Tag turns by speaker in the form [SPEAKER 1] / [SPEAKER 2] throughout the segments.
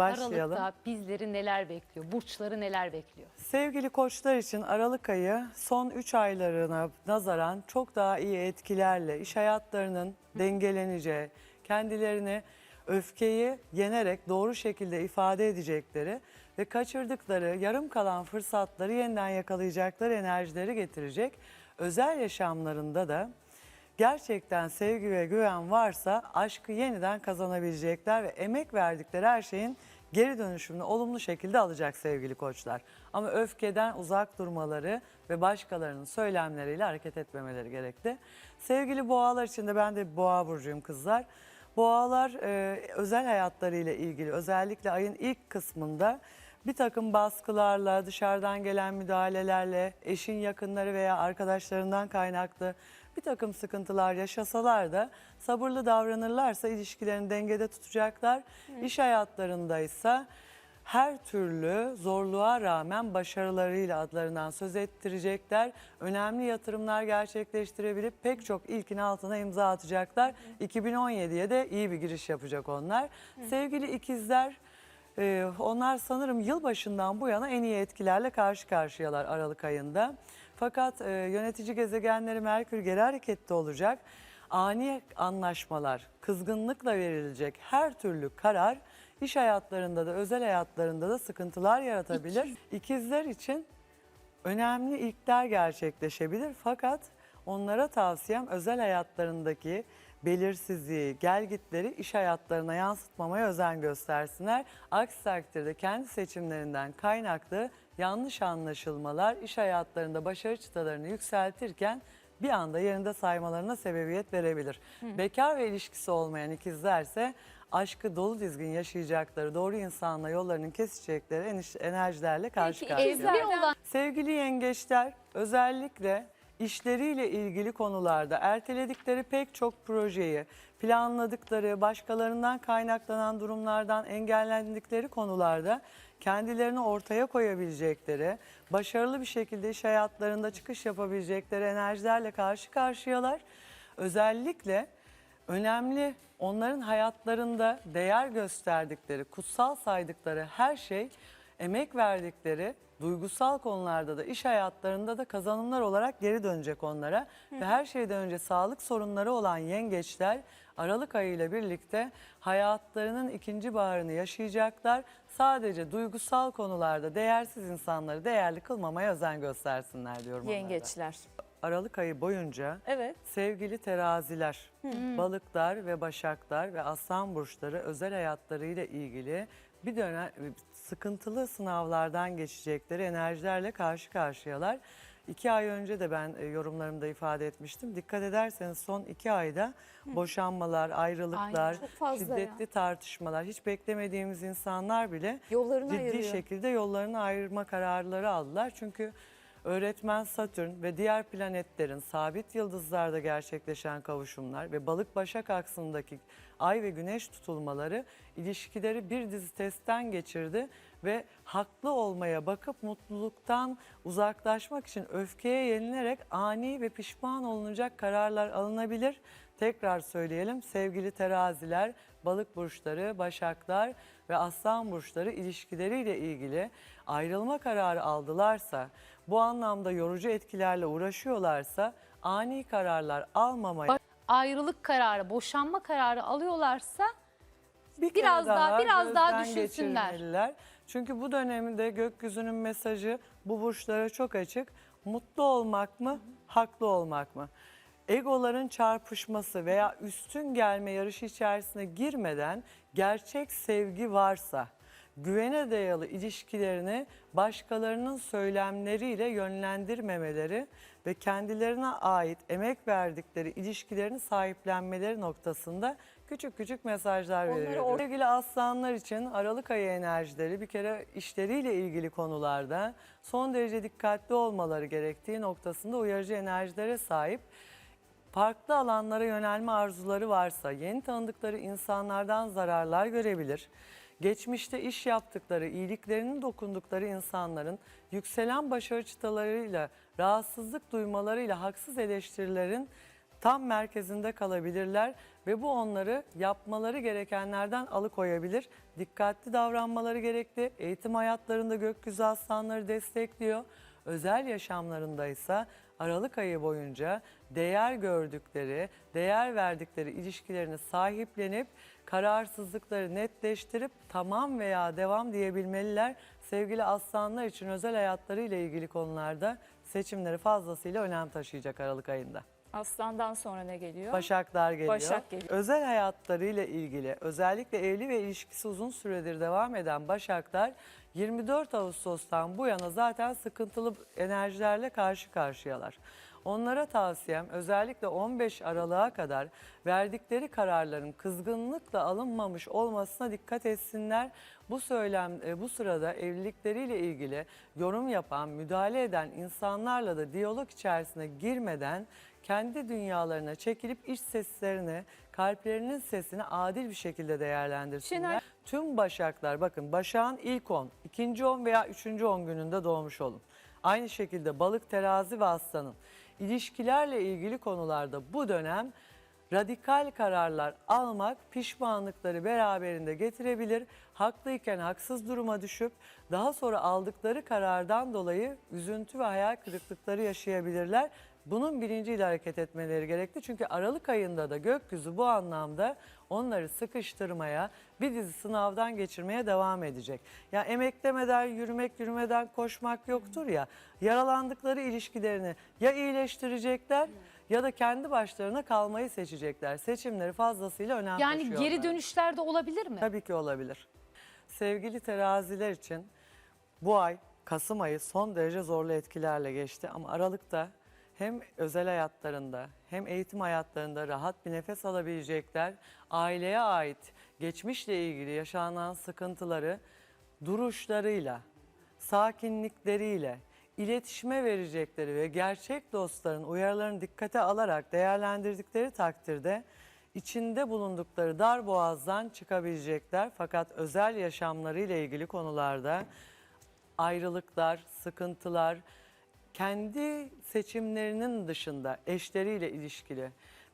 [SPEAKER 1] Başlayalım.
[SPEAKER 2] Aralıkta bizleri neler bekliyor? Burçları neler bekliyor?
[SPEAKER 1] Sevgili koçlar için Aralık ayı son 3 aylarına nazaran çok daha iyi etkilerle iş hayatlarının dengeleneceği, kendilerini öfkeyi yenerek doğru şekilde ifade edecekleri ve kaçırdıkları, yarım kalan fırsatları yeniden yakalayacakları enerjileri getirecek. Özel yaşamlarında da gerçekten sevgi ve güven varsa aşkı yeniden kazanabilecekler ve emek verdikleri her şeyin geri dönüşümünü olumlu şekilde alacak sevgili koçlar. Ama öfkeden uzak durmaları ve başkalarının söylemleriyle hareket etmemeleri gerekli. Sevgili boğalar için de ben de boğa burcuyum kızlar. Boğalar e, özel hayatlarıyla ilgili özellikle ayın ilk kısmında bir takım baskılarla, dışarıdan gelen müdahalelerle, eşin yakınları veya arkadaşlarından kaynaklı bir takım sıkıntılar yaşasalar da sabırlı davranırlarsa ilişkilerini dengede tutacaklar. İş hayatlarında ise her türlü zorluğa rağmen başarılarıyla adlarından söz ettirecekler. Önemli yatırımlar gerçekleştirebilip pek çok ilkin altına imza atacaklar. 2017'ye de iyi bir giriş yapacak onlar. Sevgili ikizler ee, onlar sanırım yılbaşından bu yana en iyi etkilerle karşı karşıyalar Aralık ayında. Fakat e, yönetici gezegenleri Merkür geri harekette olacak. Ani anlaşmalar, kızgınlıkla verilecek her türlü karar iş hayatlarında da özel hayatlarında da sıkıntılar yaratabilir. İkizler için önemli ilkler gerçekleşebilir fakat onlara tavsiyem özel hayatlarındaki belirsizliği, gelgitleri iş hayatlarına yansıtmamaya özen göstersinler. Aksi takdirde kendi seçimlerinden kaynaklı yanlış anlaşılmalar iş hayatlarında başarı çıtalarını yükseltirken bir anda yerinde saymalarına sebebiyet verebilir. Bekar ve ilişkisi olmayan ikizlerse aşkı dolu dizgin yaşayacakları, doğru insanla yollarının kesecekleri eniş- enerjilerle karşı
[SPEAKER 3] Peki,
[SPEAKER 1] karşıya.
[SPEAKER 3] ikizler-
[SPEAKER 2] Evli olan
[SPEAKER 1] Sevgili yengeçler özellikle işleriyle ilgili konularda erteledikleri pek çok projeyi, planladıkları, başkalarından kaynaklanan durumlardan engellendikleri konularda kendilerini ortaya koyabilecekleri, başarılı bir şekilde iş hayatlarında çıkış yapabilecekleri enerjilerle karşı karşıyalar. Özellikle önemli onların hayatlarında değer gösterdikleri, kutsal saydıkları her şey emek verdikleri duygusal konularda da iş hayatlarında da kazanımlar olarak geri dönecek onlara. Ve her şeyden önce sağlık sorunları olan yengeçler Aralık ayı ile birlikte hayatlarının ikinci baharını yaşayacaklar. Sadece duygusal konularda değersiz insanları değerli kılmamaya özen göstersinler diyorum onlara.
[SPEAKER 3] Yengeçler.
[SPEAKER 1] Aralık ayı boyunca
[SPEAKER 3] Evet.
[SPEAKER 1] Sevgili teraziler, balıklar ve başaklar ve aslan burçları özel hayatlarıyla ilgili bir dönem sıkıntılı sınavlardan geçecekleri enerjilerle karşı karşıyalar. İki ay önce de ben e, yorumlarımda ifade etmiştim. Dikkat ederseniz son iki ayda boşanmalar, ayrılıklar,
[SPEAKER 3] çok fazla
[SPEAKER 1] şiddetli tartışmalar, hiç beklemediğimiz insanlar bile
[SPEAKER 3] Yollarını
[SPEAKER 1] ciddi
[SPEAKER 3] ayırıyor.
[SPEAKER 1] şekilde yollarını ayırma kararları aldılar. Çünkü öğretmen Satürn ve diğer planetlerin sabit yıldızlarda gerçekleşen kavuşumlar ve balık başak aksındaki ay ve güneş tutulmaları ilişkileri bir dizi testten geçirdi ve haklı olmaya bakıp mutluluktan uzaklaşmak için öfkeye yenilerek ani ve pişman olunacak kararlar alınabilir. Tekrar söyleyelim sevgili teraziler, balık burçları, başaklar ve aslan burçları ilişkileriyle ilgili ayrılma kararı aldılarsa, bu anlamda yorucu etkilerle uğraşıyorlarsa ani kararlar almamaya
[SPEAKER 2] ayrılık kararı, boşanma kararı alıyorlarsa
[SPEAKER 1] bir
[SPEAKER 2] Biraz daha- biraz daha
[SPEAKER 1] gözden
[SPEAKER 2] düşünsünler.
[SPEAKER 1] geçirmeliler. Çünkü bu dönemde gökyüzünün mesajı bu burçlara çok açık. Mutlu olmak mı, haklı olmak mı? Egoların çarpışması veya üstün gelme yarışı içerisine girmeden gerçek sevgi varsa, güvene dayalı ilişkilerini başkalarının söylemleriyle yönlendirmemeleri ve kendilerine ait emek verdikleri ilişkilerini sahiplenmeleri noktasında küçük küçük mesajlar
[SPEAKER 3] Onları
[SPEAKER 1] veriyor.
[SPEAKER 3] or-
[SPEAKER 1] Sevgili aslanlar için Aralık ayı enerjileri bir kere işleriyle ilgili konularda son derece dikkatli olmaları gerektiği noktasında uyarıcı enerjilere sahip. Farklı alanlara yönelme arzuları varsa yeni tanıdıkları insanlardan zararlar görebilir. Geçmişte iş yaptıkları, iyiliklerinin dokundukları insanların yükselen başarı çıtalarıyla, rahatsızlık duymalarıyla haksız eleştirilerin tam merkezinde kalabilirler ve bu onları yapmaları gerekenlerden alıkoyabilir. Dikkatli davranmaları gerekli. Eğitim hayatlarında gökyüzü aslanları destekliyor. Özel yaşamlarında ise Aralık ayı boyunca değer gördükleri, değer verdikleri ilişkilerini sahiplenip kararsızlıkları netleştirip tamam veya devam diyebilmeliler. Sevgili aslanlar için özel hayatları ile ilgili konularda seçimleri fazlasıyla önem taşıyacak Aralık ayında.
[SPEAKER 3] Aslandan sonra ne geliyor?
[SPEAKER 1] Başaklar geliyor.
[SPEAKER 3] Başak geliyor.
[SPEAKER 1] Özel hayatlarıyla ilgili özellikle evli ve ilişkisi uzun süredir devam eden Başaklar 24 Ağustos'tan bu yana zaten sıkıntılı enerjilerle karşı karşıyalar. Onlara tavsiyem özellikle 15 Aralık'a kadar verdikleri kararların kızgınlıkla alınmamış olmasına dikkat etsinler. Bu söylem e, bu sırada evlilikleriyle ilgili yorum yapan, müdahale eden insanlarla da diyalog içerisine girmeden kendi dünyalarına çekilip iç seslerini, kalplerinin sesini adil bir şekilde değerlendirsinler.
[SPEAKER 3] Şener-
[SPEAKER 1] Tüm başaklar bakın başağın ilk 10, ikinci 10 veya üçüncü 10 gününde doğmuş olun. Aynı şekilde balık, terazi ve aslanın ilişkilerle ilgili konularda bu dönem radikal kararlar almak pişmanlıkları beraberinde getirebilir. Haklıyken haksız duruma düşüp daha sonra aldıkları karardan dolayı üzüntü ve hayal kırıklıkları yaşayabilirler. Bunun bilinciyle hareket etmeleri gerekli. Çünkü Aralık ayında da gökyüzü bu anlamda onları sıkıştırmaya, bir dizi sınavdan geçirmeye devam edecek. Ya emeklemeden, yürümek, yürümeden koşmak yoktur ya. Yaralandıkları ilişkilerini ya iyileştirecekler ya da kendi başlarına kalmayı seçecekler. Seçimleri fazlasıyla önem
[SPEAKER 2] Yani
[SPEAKER 1] taşıyorlar.
[SPEAKER 2] geri dönüşler de olabilir mi?
[SPEAKER 1] Tabii ki olabilir. Sevgili teraziler için bu ay Kasım ayı son derece zorlu etkilerle geçti ama Aralık'ta hem özel hayatlarında hem eğitim hayatlarında rahat bir nefes alabilecekler. Aileye ait geçmişle ilgili yaşanan sıkıntıları duruşlarıyla, sakinlikleriyle, iletişime verecekleri ve gerçek dostların uyarılarını dikkate alarak değerlendirdikleri takdirde içinde bulundukları dar boğazdan çıkabilecekler. Fakat özel yaşamlarıyla ilgili konularda ayrılıklar, sıkıntılar, kendi seçimlerinin dışında eşleriyle ilişkili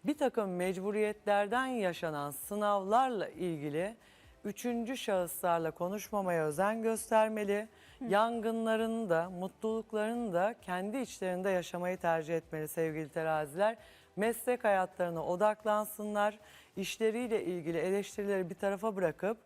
[SPEAKER 1] bir takım mecburiyetlerden yaşanan sınavlarla ilgili üçüncü şahıslarla konuşmamaya özen göstermeli. Yangınlarını da, mutluluklarını da kendi içlerinde yaşamayı tercih etmeli sevgili teraziler. Meslek hayatlarına odaklansınlar. İşleriyle ilgili eleştirileri bir tarafa bırakıp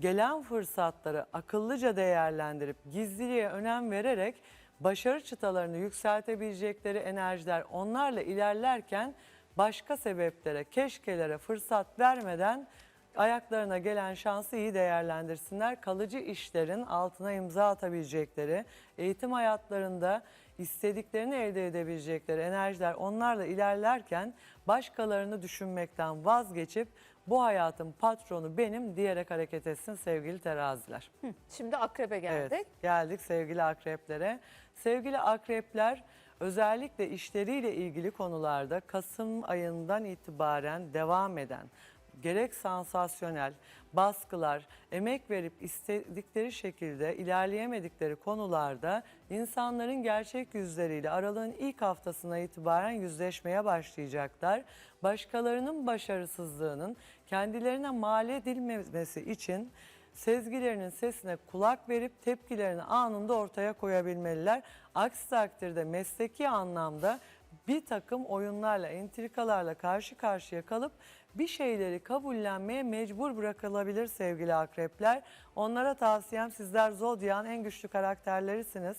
[SPEAKER 1] gelen fırsatları akıllıca değerlendirip gizliliğe önem vererek başarı çıtalarını yükseltebilecekleri enerjiler onlarla ilerlerken başka sebeplere, keşkelere fırsat vermeden ayaklarına gelen şansı iyi değerlendirsinler. Kalıcı işlerin altına imza atabilecekleri, eğitim hayatlarında istediklerini elde edebilecekleri enerjiler onlarla ilerlerken başkalarını düşünmekten vazgeçip bu hayatın patronu benim diyerek hareket etsin sevgili teraziler.
[SPEAKER 3] Şimdi akrebe geldik.
[SPEAKER 1] Evet, geldik sevgili akreplere. Sevgili akrepler özellikle işleriyle ilgili konularda Kasım ayından itibaren devam eden gerek sansasyonel baskılar, emek verip istedikleri şekilde ilerleyemedikleri konularda insanların gerçek yüzleriyle aralığın ilk haftasına itibaren yüzleşmeye başlayacaklar. Başkalarının başarısızlığının kendilerine mal edilmemesi için sezgilerinin sesine kulak verip tepkilerini anında ortaya koyabilmeliler. Aksi takdirde mesleki anlamda bir takım oyunlarla, entrikalarla karşı karşıya kalıp bir şeyleri kabullenmeye mecbur bırakılabilir sevgili akrepler. Onlara tavsiyem sizler zodyan en güçlü karakterlerisiniz.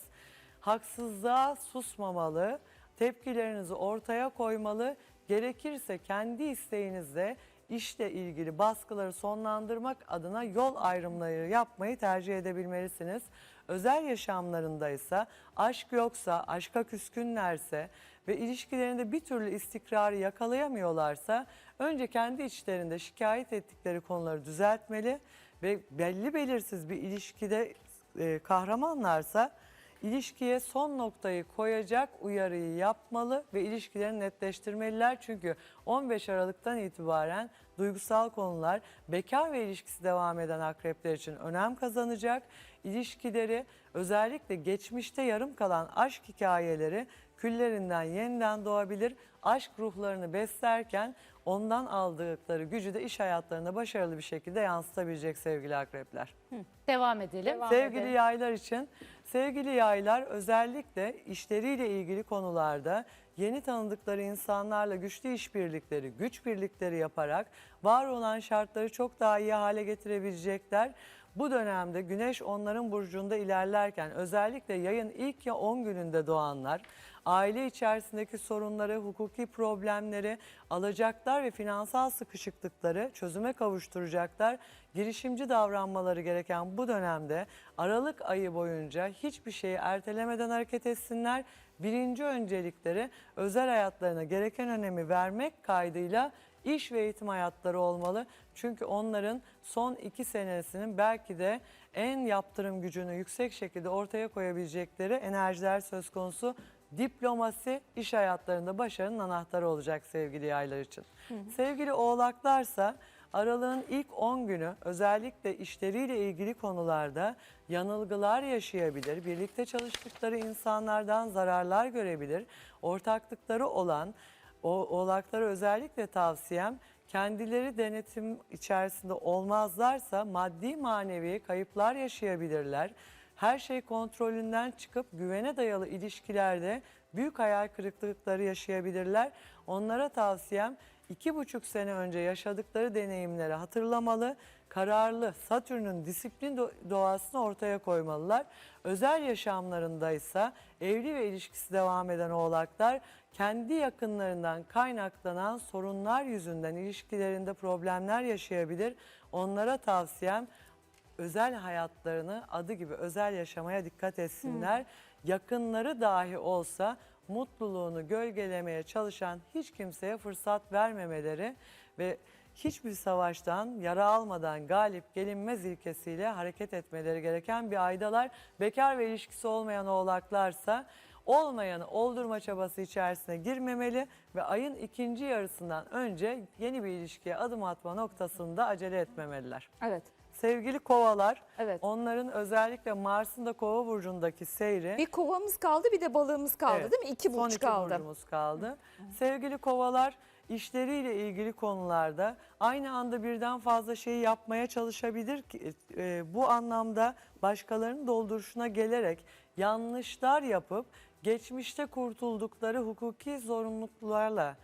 [SPEAKER 1] Haksızlığa susmamalı, tepkilerinizi ortaya koymalı, gerekirse kendi isteğinizle işle ilgili baskıları sonlandırmak adına yol ayrımları yapmayı tercih edebilmelisiniz. Özel yaşamlarında ise aşk yoksa, aşka küskünlerse ve ilişkilerinde bir türlü istikrarı yakalayamıyorlarsa önce kendi içlerinde şikayet ettikleri konuları düzeltmeli ve belli belirsiz bir ilişkide e, kahramanlarsa ilişkiye son noktayı koyacak uyarıyı yapmalı ve ilişkilerini netleştirmeliler. Çünkü 15 Aralık'tan itibaren duygusal konular bekar ve ilişkisi devam eden akrepler için önem kazanacak. İlişkileri özellikle geçmişte yarım kalan aşk hikayeleri küllerinden yeniden doğabilir. Aşk ruhlarını beslerken ondan aldıkları gücü de iş hayatlarına başarılı bir şekilde yansıtabilecek sevgili akrepler.
[SPEAKER 2] Devam edelim.
[SPEAKER 3] Devam
[SPEAKER 1] Sevgili
[SPEAKER 3] edelim.
[SPEAKER 1] yaylar için, sevgili yaylar özellikle işleriyle ilgili konularda yeni tanıdıkları insanlarla güçlü işbirlikleri, güç birlikleri yaparak var olan şartları çok daha iyi hale getirebilecekler. Bu dönemde Güneş onların burcunda ilerlerken özellikle yayın ilk ya 10 gününde doğanlar aile içerisindeki sorunları, hukuki problemleri alacaklar ve finansal sıkışıklıkları çözüme kavuşturacaklar. Girişimci davranmaları gereken bu dönemde Aralık ayı boyunca hiçbir şeyi ertelemeden hareket etsinler. Birinci öncelikleri özel hayatlarına gereken önemi vermek kaydıyla iş ve eğitim hayatları olmalı. Çünkü onların son iki senesinin belki de en yaptırım gücünü yüksek şekilde ortaya koyabilecekleri enerjiler söz konusu. Diplomasi iş hayatlarında başarının anahtarı olacak sevgili yaylar için. Sevgili oğlaklarsa aralığın ilk 10 günü özellikle işleriyle ilgili konularda yanılgılar yaşayabilir. Birlikte çalıştıkları insanlardan zararlar görebilir. Ortaklıkları olan o oğlaklara özellikle tavsiyem kendileri denetim içerisinde olmazlarsa maddi manevi kayıplar yaşayabilirler. Her şey kontrolünden çıkıp güvene dayalı ilişkilerde büyük hayal kırıklıkları yaşayabilirler. Onlara tavsiyem iki buçuk sene önce yaşadıkları deneyimleri hatırlamalı, kararlı, Satürn'ün disiplin do- doğasını ortaya koymalılar. Özel yaşamlarındaysa evli ve ilişkisi devam eden oğlaklar kendi yakınlarından kaynaklanan sorunlar yüzünden ilişkilerinde problemler yaşayabilir. Onlara tavsiyem özel hayatlarını adı gibi özel yaşamaya dikkat etsinler. Yakınları dahi olsa mutluluğunu gölgelemeye çalışan hiç kimseye fırsat vermemeleri ve hiçbir savaştan yara almadan galip gelinmez ilkesiyle hareket etmeleri gereken bir aydalar. Bekar ve ilişkisi olmayan oğlaklarsa olmayanı oldurma çabası içerisine girmemeli ve ayın ikinci yarısından önce yeni bir ilişkiye adım atma noktasında acele etmemeliler.
[SPEAKER 3] Evet.
[SPEAKER 1] Sevgili kovalar,
[SPEAKER 3] Evet.
[SPEAKER 1] onların özellikle Mars'ın da kova burcundaki seyri
[SPEAKER 4] Bir kovamız kaldı bir de balığımız kaldı
[SPEAKER 1] Evet.
[SPEAKER 4] değil mi? İki
[SPEAKER 1] son
[SPEAKER 4] burç
[SPEAKER 1] iki
[SPEAKER 4] kaldı.
[SPEAKER 1] burcumuz kaldı. Sevgili kovalar, işleriyle ilgili konularda aynı anda birden fazla şeyi yapmaya çalışabilir ki e, bu anlamda başkalarının dolduruşuna gelerek yanlışlar yapıp geçmişte kurtuldukları hukuki zorunluluklarla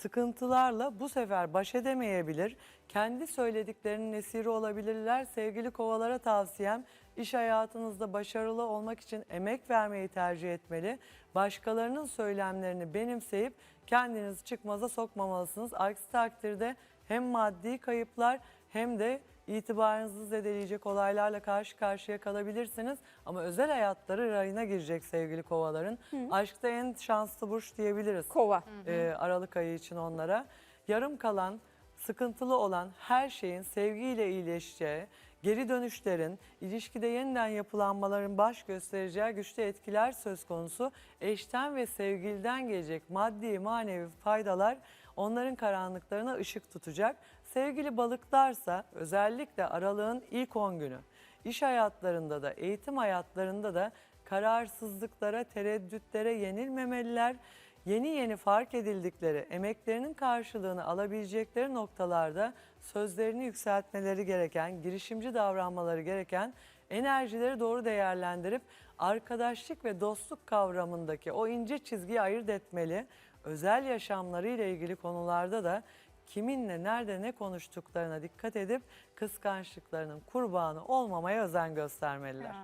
[SPEAKER 1] sıkıntılarla bu sefer baş edemeyebilir. Kendi söylediklerinin esiri olabilirler. Sevgili kovalara tavsiyem iş hayatınızda başarılı olmak için emek vermeyi tercih etmeli. Başkalarının söylemlerini benimseyip kendinizi çıkmaza sokmamalısınız. Aksi takdirde hem maddi kayıplar hem de itibarınızı zedeleyecek olaylarla karşı karşıya kalabilirsiniz. Ama özel hayatları rayına girecek sevgili kovaların. Aşkta en şanslı burç diyebiliriz
[SPEAKER 4] Kova.
[SPEAKER 1] e, Aralık ayı için onlara. Yarım kalan, sıkıntılı olan her şeyin sevgiyle iyileşeceği, geri dönüşlerin, ilişkide yeniden yapılanmaların baş göstereceği güçlü etkiler söz konusu. Eşten ve sevgiliden gelecek maddi manevi faydalar onların karanlıklarına ışık tutacak. Sevgili balıklarsa özellikle aralığın ilk 10 günü iş hayatlarında da eğitim hayatlarında da kararsızlıklara, tereddütlere yenilmemeliler. Yeni yeni fark edildikleri, emeklerinin karşılığını alabilecekleri noktalarda sözlerini yükseltmeleri gereken, girişimci davranmaları gereken enerjileri doğru değerlendirip arkadaşlık ve dostluk kavramındaki o ince çizgiyi ayırt etmeli. Özel yaşamları ile ilgili konularda da kiminle nerede ne konuştuklarına dikkat edip kıskançlıklarının kurbanı olmamaya özen göstermeliler.